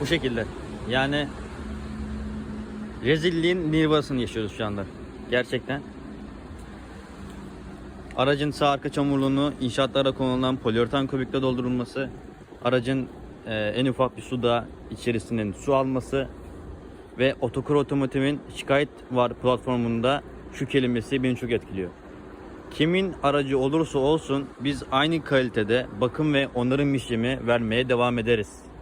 Bu şekilde. Yani rezilliğin nirvasını yaşıyoruz şu anda. Gerçekten. Aracın sağ arka çamurluğunu inşaatlara konulan poliuretan kubikle doldurulması, aracın e, en ufak bir suda içerisinin su alması ve Otokar Otomotiv'in şikayet var platformunda şu kelimesi beni çok etkiliyor. Kimin aracı olursa olsun biz aynı kalitede bakım ve onarım işlemi vermeye devam ederiz.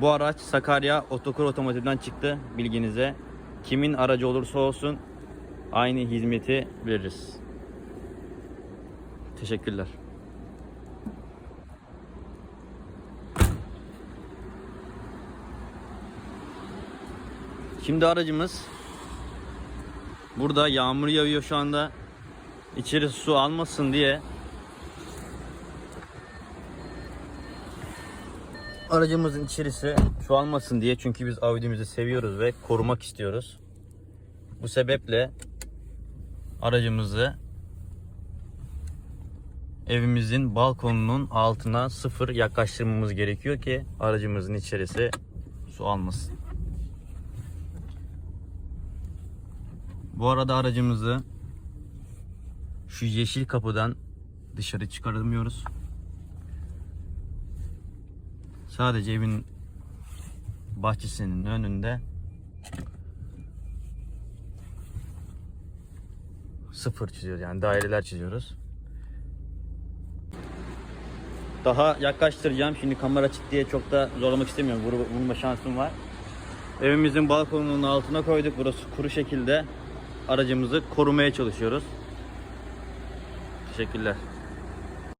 Bu araç Sakarya Otokar Otomotiv'den çıktı bilginize. Kimin aracı olursa olsun aynı hizmeti veririz. Teşekkürler. Şimdi aracımız burada yağmur yağıyor şu anda. İçeri su almasın diye aracımızın içerisi su almasın diye çünkü biz Audi'mizi seviyoruz ve korumak istiyoruz. Bu sebeple aracımızı evimizin balkonunun altına sıfır yaklaştırmamız gerekiyor ki aracımızın içerisi su almasın. Bu arada aracımızı şu yeşil kapıdan dışarı çıkarmıyoruz. Sadece evin bahçesinin önünde sıfır çiziyoruz yani daireler çiziyoruz. Daha yaklaştıracağım. Şimdi kamera açık diye çok da zorlamak istemiyorum. Vur, vurma şansım var. Evimizin balkonunun altına koyduk. Burası kuru şekilde aracımızı korumaya çalışıyoruz. Teşekkürler.